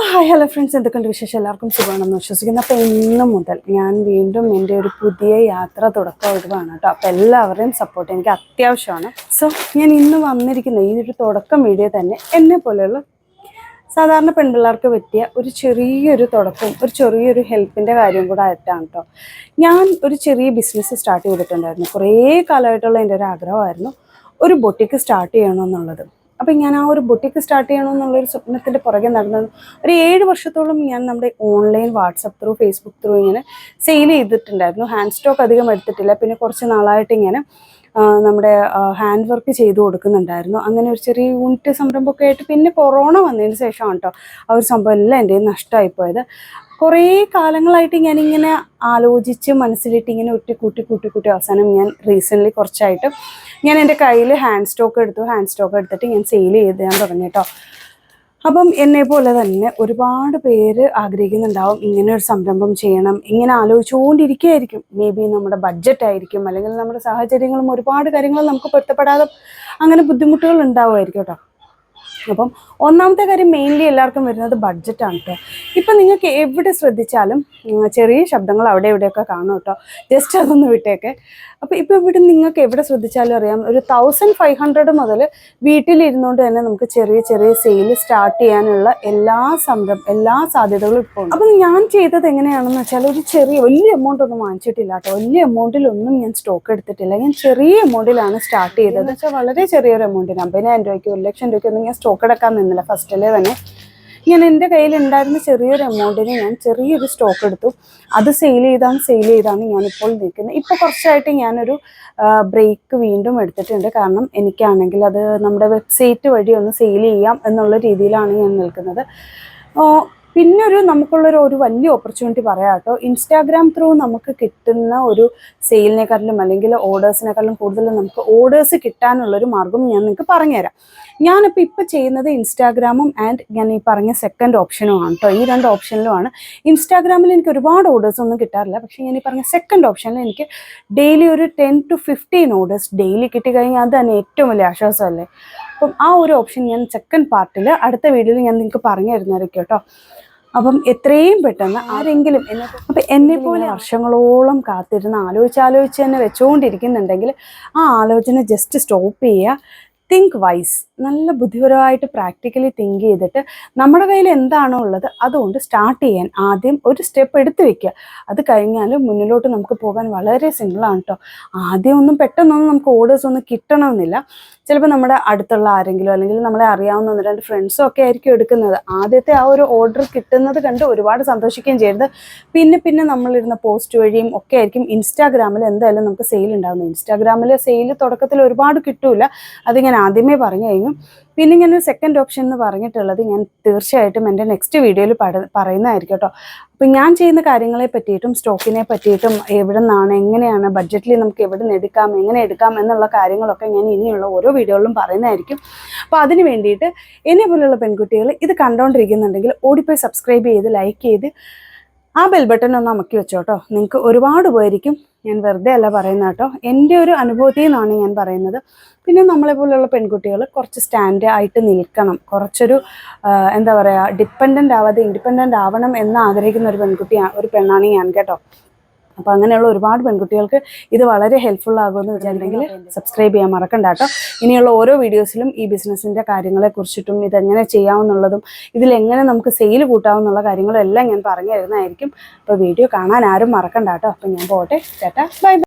അപ്പോൾ hi hello friends എന്തൊക്കെയുണ്ട് വിശേഷം? എല്ലാവർക്കും സുഖമാണെന്ന് വിശ്വസിക്കുന്നു. അപ്പോൾ ഇന്ന് മുതൽ ഞാൻ വീണ്ടും എന്റെ ഒരു പുതിയ യാത്ര തുടക്കം ഇടുവാണ് കേട്ടോ. അപ്പോൾ എല്ലാവരുടെയും സപ്പോർട്ട് എനിക്ക് അത്യാവശ്യമാണ്. സോ ഞാൻ ഇന്ന് വന്നിരിക്കുന്ന ഈ ഒരു തുടക്കം വീഡിയോ തന്നെ എന്നെ പോലെയുള്ള സാധാരണ പെൺപിള്ളേർക്ക് പറ്റിയ ഒരു ചെറിയൊരു തുടക്കം ഒരു ചെറിയൊരു ഹെൽപ്പിന്റെ കാര്യം കൂടെ ആയിട്ടാണ് കേട്ടോ. ഞാൻ ഒരു ചെറിയ ബിസിനസ് സ്റ്റാർട്ട് ചെയ്തിട്ടുണ്ടായിരുന്നു. കുറേ കാലമായിട്ടുള്ള എന്റെ ഒരു ആഗ്രഹമായിരുന്നു ഒരു ബൊട്ടിക്ക് സ്റ്റാർട്ട് ചെയ്യണമെന്നുള്ളത് അപ്പം ഞാൻ ആ ഒരു ബൊട്ടിക്ക് സ്റ്റാർട്ട് ചെയ്യണമെന്നുള്ളൊരു സ്വപ്നത്തിന്റെ പുറകെ നടന്നത് ഒരു ഏഴ് വർഷത്തോളം ഞാൻ നമ്മുടെ online WhatsApp through Facebook through ഇങ്ങനെ സെയിൽ ചെയ്തിട്ടുണ്ടായിരുന്നു. ഹാൻഡ് സ്റ്റോക്ക് അധികം എടുത്തിട്ടില്ല. പിന്നെ കുറച്ച് നാളായിട്ട് ഇങ്ങനെ നമ്മുടെ ഹാൻഡ് വർക്ക് ചെയ്തു കൊടുക്കുന്നുണ്ടായിരുന്നു. അങ്ങനെ ഒരു ചെറിയ യൂണിറ്റ് സംരംഭമൊക്കെ ആയിട്ട് പിന്നെ കൊറോണ വന്നതിന് ശേഷമാണ് കേട്ടോ ആ ഒരു സംഭവം എല്ലാം എന്റെ നഷ്ടമായിപ്പോയത് കുറേ കാലങ്ങളായിട്ട് ഞാനിങ്ങനെ ആലോചിച്ച് മനസ്സിലിട്ട് ഇങ്ങനെ ഒറ്റ കൂട്ടി കൂട്ടി കൂട്ടി അവസാനം ഞാൻ റീസെന്റ്ലി കുറച്ചായിട്ട് ഞാൻ എന്റെ കയ്യിൽ ഹാൻഡ് സ്റ്റോക്ക് എടുത്തു. ഹാൻഡ് സ്റ്റോക്ക് എടുത്തിട്ട് ഞാൻ സെയിൽ ചെയ്ത് ഞാൻ തുടങ്ങി കേട്ടോ അപ്പം എന്നെ പോലെ തന്നെ ഒരുപാട് പേര് ആഗ്രഹിക്കുന്നുണ്ടാവും ഇങ്ങനെ ഒരു സംരംഭം ചെയ്യണം. ഇങ്ങനെ ആലോചിച്ചുകൊണ്ടിരിക്കുകയായിരിക്കും മേ ബി നമ്മുടെ ബഡ്ജറ്റ് ആയിരിക്കും. അല്ലെങ്കിൽ നമ്മുടെ സാഹചര്യങ്ങളും ഒരുപാട് കാര്യങ്ങൾ നമുക്ക് പൊരുത്തപ്പെടാതെ അങ്ങനെ ബുദ്ധിമുട്ടുകൾ ഉണ്ടാവുമായിരിക്കും കേട്ടോ അപ്പം ഒന്നാമത്തെ കാര്യം മെയിൻലി എല്ലാവർക്കും വരുന്നത് ബഡ്ജറ്റാണ് കേട്ടോ ഇപ്പം നിങ്ങൾക്ക് എവിടെ ശ്രദ്ധിച്ചാലും ചെറിയ ശബ്ദങ്ങൾ അവിടെ ഇവിടെയൊക്കെ കാണും കേട്ടോ ജസ്റ്റ് അതൊന്ന് വിട്ടേക്കെ. അപ്പോൾ ഇപ്പോൾ ഇവിടെ നിങ്ങൾക്ക് എവിടെ ശ്രദ്ധിച്ചാലും അറിയാം ഒരു തൗസൻഡ് ഫൈവ് ഹൺഡ്രഡ് മുതൽ വീട്ടിലിരുന്നുകൊണ്ട് തന്നെ നമുക്ക് ചെറിയ ചെറിയ സെയിൽ സ്റ്റാർട്ട് ചെയ്യാനുള്ള എല്ലാ സംരംഭം എല്ലാ സാധ്യതകളും ഇപ്പോൾ ഉണ്ട്. അപ്പം ഞാൻ ചെയ്തത് എങ്ങനെയാണെന്ന് വെച്ചാൽ ഒരു ചെറിയ വലിയ എമൗണ്ട് ഒന്നും വാങ്ങിച്ചിട്ടില്ല കേട്ടോ വലിയ എമൗണ്ടിലൊന്നും ഞാൻ സ്റ്റോക്ക് എടുത്തിട്ടില്ല. ഞാൻ ചെറിയ എമൗണ്ടിലാണ് സ്റ്റാർട്ട് ചെയ്തത്. വെച്ചാൽ വളരെ ചെറിയൊരു എമൗണ്ടിന് അമ്പതിനായിരം രൂപയ്ക്ക് ഒരു ലക്ഷം രൂപയ്ക്ക് ഒന്നും ഞാൻ സ്റ്റോക്ക് എടുക്കാൻ നിന്നില്ല. ഫസ്റ്റിലെ തന്നെ. ഞാൻ എന്റെ കയ്യിൽ ഉണ്ടായിരുന്ന ചെറിയൊരു എമൗണ്ടിന് ഞാൻ ചെറിയൊരു സ്റ്റോക്ക് എടുത്തു. അത് സെയിൽ ചെയ്താണ് സെയിൽ ചെയ്താണ് ഞാനിപ്പോൾ നിൽക്കുന്നത്. ഇപ്പോൾ കുറച്ചായിട്ട് ഞാനൊരു ബ്രേക്ക് വീണ്ടും എടുത്തിട്ടുണ്ട്. കാരണം എനിക്കാണെങ്കിൽ അത് നമ്മുടെ വെബ്സൈറ്റ് വഴി ഒന്ന് സെയിൽ ചെയ്യാം എന്നുള്ള രീതിയിലാണ് ഞാൻ നിൽക്കുന്നത്. പിന്നെ ഒരു നമുക്കുള്ളൊരു ഒരു വലിയ ഓപ്പർച്യൂണിറ്റി പറയാം കേട്ടോ. ഇൻസ്റ്റാഗ്രാം ത്രൂ നമുക്ക് കിട്ടുന്ന ഒരു സെയിലിനെക്കാട്ടിലും അല്ലെങ്കിൽ ഓർഡേഴ്സിനെക്കാട്ടിലും കൂടുതൽ നമുക്ക് ഓർഡേഴ്സ് കിട്ടാനുള്ളൊരു മാർഗം ഞാൻ നിങ്ങൾക്ക് പറഞ്ഞുതരാം. ഞാനിപ്പോൾ ഇപ്പോൾ ചെയ്യുന്നത് ഇൻസ്റ്റാഗ്രാമും ആൻഡ് ഞാൻ ഈ പറഞ്ഞ സെക്കൻഡ് ഓപ്ഷനും ആണ് കേട്ടോ. ഈ രണ്ട് ഓപ്ഷനിലുമാണ് ഇൻസ്റ്റാഗ്രാമിൽ എനിക്ക് ഒരുപാട് ഓർഡേഴ്സ് ഒന്നും കിട്ടാറില്ല. പക്ഷേ ഞാൻ ഈ പറഞ്ഞ സെക്കൻഡ് ഓപ്ഷനിൽ എനിക്ക് ഡെയിലി ഒരു ten to fifteen orders daily കിട്ടിക്കഴിഞ്ഞാൽ അത് തന്നെ ഏറ്റവും വലിയ ആശ്വാസമല്ലേ? അപ്പം ആ ഒരു ഓപ്ഷൻ ഞാൻ സെക്കൻഡ് പാർട്ടിൽ അടുത്ത വീഡിയോയിൽ ഞാൻ നിങ്ങൾക്ക് പറഞ്ഞു തരുന്നതായിരിക്കും കേട്ടോ. അപ്പം എത്രയും പെട്ടെന്ന് ആരെങ്കിലും എന്നെ അപ്പം എന്നെ പോലെ വർഷങ്ങളോളം കാത്തിരുന്ന് ആലോചിച്ച് ആലോചിച്ച് തന്നെ വെച്ചുകൊണ്ടിരിക്കുന്നുണ്ടെങ്കിൽ ആ ആലോചന ജസ്റ്റ് സ്റ്റോപ്പ് ചെയ്യുക. തിങ്ക് വൈസ് നല്ല ബുദ്ധിപരമായിട്ട് പ്രാക്ടിക്കലി തിങ്ക് ചെയ്തിട്ട് നമ്മുടെ കയ്യിൽ എന്താണോ ഉള്ളത് അതുകൊണ്ട് സ്റ്റാർട്ട് ചെയ്യാൻ ആദ്യം ഒരു സ്റ്റെപ്പ് എടുത്തു വെക്കുക. അത് കഴിഞ്ഞാൽ മുന്നിലോട്ട് നമുക്ക് പോകാൻ വളരെ സിമ്പിളാണ് കേട്ടോ ആദ്യം ഒന്നും പെട്ടെന്നൊന്നും നമുക്ക് ഓർഡേഴ്സ് ഒന്നും കിട്ടണമെന്നില്ല. ചിലപ്പോൾ നമ്മുടെ അടുത്തുള്ള ആരെങ്കിലും അല്ലെങ്കിൽ നമ്മളെ അറിയാവുന്ന ഒന്ന് രണ്ട് ഫ്രണ്ട്സും ഒക്കെ ആയിരിക്കും എടുക്കുന്നത്. ആദ്യത്തെ ആ ഒരു ഓർഡർ കിട്ടുന്നത് കണ്ട് ഒരുപാട് സന്തോഷിക്കുകയും ചെയ്യരുത്. പിന്നെ പിന്നെ നമ്മളിരുന്ന പോസ്റ്റ് വഴിയും ഒക്കെ ആയിരിക്കും ഇൻസ്റ്റാഗ്രാമിൽ എന്തായാലും നമുക്ക് സെയിൽ ഉണ്ടാകുന്നത് ഇൻസ്റ്റാഗ്രാമിൽ സെയിൽ തുടക്കത്തിൽ ഒരുപാട് കിട്ടൂല. അത് ഞാൻ ആദ്യമേ പറഞ്ഞു കഴിഞ്ഞു. പിന്നെ ഞാൻ സെക്കൻഡ് ഓപ്ഷൻ എന്ന് പറഞ്ഞിട്ടുള്ളത് ഞാൻ തീർച്ചയായിട്ടും എന്റെ നെക്സ്റ്റ് വീഡിയോയിൽ പറയുന്നതായിരിക്കും കേട്ടോ. അപ്പം ഞാൻ ചെയ്യുന്ന കാര്യങ്ങളെ പറ്റിയിട്ടും സ്റ്റോക്കിനെ പറ്റിയിട്ടും എവിടെ നിന്നാണ് എങ്ങനെയാണ് ബഡ്ജറ്റിൽ നമുക്ക് എവിടെ നിന്ന് എടുക്കാം എങ്ങനെ എടുക്കാം എന്നുള്ള കാര്യങ്ങളൊക്കെ ഞാൻ ഇനിയുള്ള ഓരോ വീഡിയോകളിലും പറയുന്നതായിരിക്കും. അപ്പോൾ അതിന് വേണ്ടിയിട്ട് എന്നെ പോലെയുള്ള പെൺകുട്ടികൾ ഇത് കണ്ടുകൊണ്ടിരിക്കുന്നുണ്ടെങ്കിൽ ഓടിപ്പോയി സബ്സ്ക്രൈബ് ചെയ്ത് ലൈക്ക് ചെയ്ത് ആ ബെൽ ബട്ടൺ ഒന്ന് അമക്കി വെച്ചോ കേട്ടോ നിങ്ങൾക്ക് ഒരുപാട് ഉപകരിക്കും. ഞാൻ വെറുതെ അല്ല പറയുന്നത് കേട്ടോ. എന്റെ ഒരു അനുഭവത്തിൽ നിന്നാണ് ഞാൻ പറയുന്നത്. പിന്നെ നമ്മളെ പോലെയുള്ള പെൺകുട്ടികൾ കുറച്ച് സ്റ്റാൻഡ് ആയിട്ട് നിൽക്കണം. കുറച്ചൊരു എന്താ പറയുക ഡിപ്പെൻഡന്റ് ആവാതെ ഇൻഡിപെൻഡന്റ് ആവണം എന്ന് ആഗ്രഹിക്കുന്ന ഒരു പെൺകുട്ടിയാണ് ഒരു പെണ്ണാണ് ഞാൻ കേട്ടോ. അപ്പോൾ അങ്ങനെയുള്ള ഒരുപാട് പെൺകുട്ടികൾക്ക് ഇത് വളരെ ഹെൽപ്ഫുൾ ആകുമെന്ന് വിചാരിച്ചെങ്കിൽ സബ്സ്ക്രൈബ് ചെയ്യാൻ മറക്കണ്ട കേട്ടോ. ഇനിയുള്ള ഓരോ വീഡിയോസിലും ഈ ബിസിനസ്സിന്റെ കാര്യങ്ങളെ കുറിച്ചിട്ടും ഇതെങ്ങനെ ചെയ്യാമെന്നുള്ളതും ഇതിലെങ്ങനെ നമുക്ക് സെയിൽ കൂട്ടാമെന്നുള്ള കാര്യങ്ങളും എല്ലാം ഞാൻ പറഞ്ഞു തരുന്നതായിരിക്കും. അപ്പോൾ വീഡിയോ കാണാൻ ആരും മറക്കണ്ട കേട്ടോ. അപ്പോൾ ഞാൻ പോട്ടെ ചേട്ടാ ബൈ